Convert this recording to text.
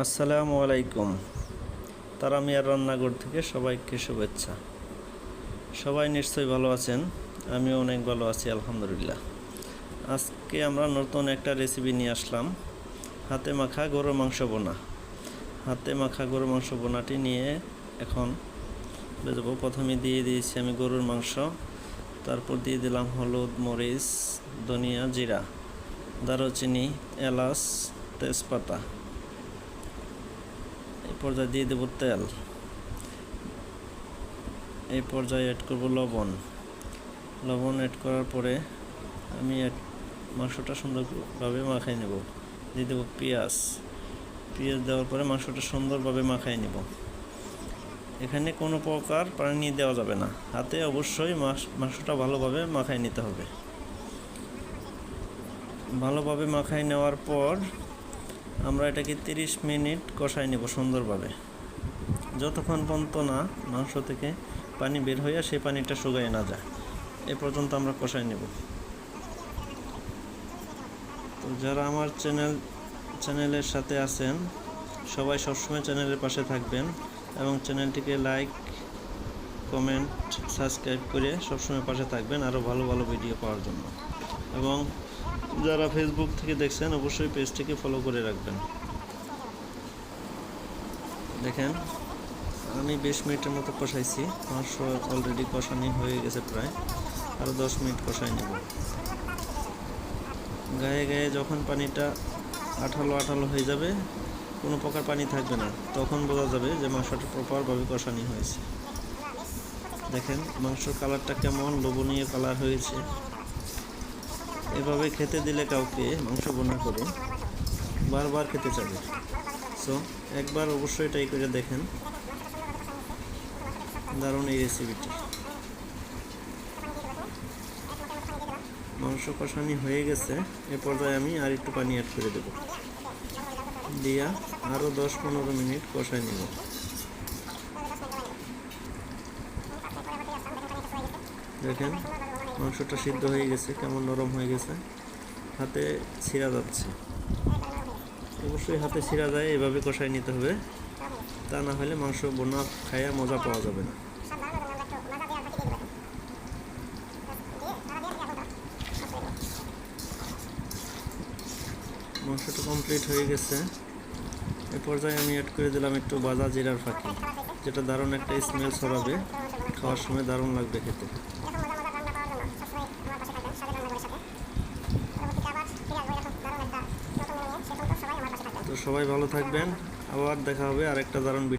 আসসালামু আলাইকুম। তারা মিয়ার রান্নাঘর থেকে সবাইকে শুভেচ্ছা। সবাই নিশ্চয়ই ভালো আছেন? আমিও অনেক ভালো আছি, আলহামদুলিল্লাহ। আজকে আমরা নতুন একটা রেসিপি নিয়ে আসলাম। হাতে মাখা গরুর মাংস বোনা। হাতে মাখা গরুর মাংস বোনাটি নিয়ে এখন বেজবো প্রথমে দিয়ে দিয়েছি আমি গরুর মাংস। তারপর দিয়ে দিলাম হলুদ, মরিচ, ধনিয়া, জিরা, দারুচিনি, এলাচ, তেজপাতা। পর্যায়ে দিয়ে দেবো তেল। এই পর্যায়ে অ্যাড করব লবণ। লবণ অ্যাড করার পরে আমি মাংসটা সুন্দরভাবে মাখাই নেব। দিয়ে দেবো পেঁয়াজ। পেঁয়াজ দেওয়ার পরে মাংসটা সুন্দরভাবে মাখাই নেব। এখানে কোনো প্রকার পানি দেওয়া যাবে না। হাতে অবশ্যই মাস- মাংসটা ভালোভাবে মাখাই নিতে হবে। ভালোভাবে মাখাই নেওয়ার পর আমরা এটাকে তিরিশ মিনিট কষাই নেব সুন্দরভাবে। যতক্ষণ পর্যন্ত না মাংস থেকে পানি বের হইয়া সেই পানিটা শুকায় না যায়, এ পর্যন্ত আমরা কষাই নেব। তো যারা আমার চ্যানেল, চ্যানেলের সাথে আছেন, সবাই সবসময় চ্যানেলের পাশে থাকবেন এবং চ্যানেলটিকে লাইক, কমেন্ট, সাবস্ক্রাইব করে সবসময় পাশে থাকবেন আরও ভালো ভালো ভিডিও পাওয়ার জন্য। এবং যারা ফেসবুক থেকে দেখছেন, অবশ্যই পেজটিকে ফলো করে রাখবেন। দেখেন, আমি বিশ মিনিটের মতো কষাইছি। মাংস অলরেডি কষানি হয়ে গেছে প্রায়। আরও দশ মিনিট কষাই নেব। গায়ে গায়ে যখন পানিটা আঠালো আঠালো হয়ে যাবে, কোনো প্রকার পানি থাকবে না। তখন বোঝা যাবে যে মাংসটা প্রপারভাবে কষানি হয়েছে। দেখেন, মাংসর কালারটা কেমন, লোভনীয় কালার হয়েছে। এভাবে খেতে দিলে কাউকে মাংস বোনা করে বারবার খেতে চাবে। সো একবার অবশ্যই ট্রাই করে দেখেন। দারুণ এই রেসিপিটি মাংস কষানি হয়ে গেছে। এ পর্যায়ে আমি আর একটু পানি অ্যাড করে দেব। দিয়া আরও দশ পনেরো মিনিট কষাই নেব। দেখেন মাংসটা সিদ্ধ হয়ে গেছে, কেমন নরম হয়ে গেছে। হাতে ছিঁড়া যাচ্ছে। অবশ্যই হাতে ছিঁড়া যায়, এভাবে কষাই নিতে হবে। তা না হলে মাংস বোনা খাইয়া মজা পাওয়া যাবে না। মাংসটা কমপ্লিট হয়ে গেছে। এ পর্যায়ে আমি অ্যাড করে দিলাম একটু বাজা জিরার ফাঁকি, যেটা দারুণ একটা স্মেল ছড়াবে। খাওয়ার সময় দারুণ লাগবে খেতে। সবাই ভালো থাকবেন। আবার দেখা হবে আরেকটা দারুণ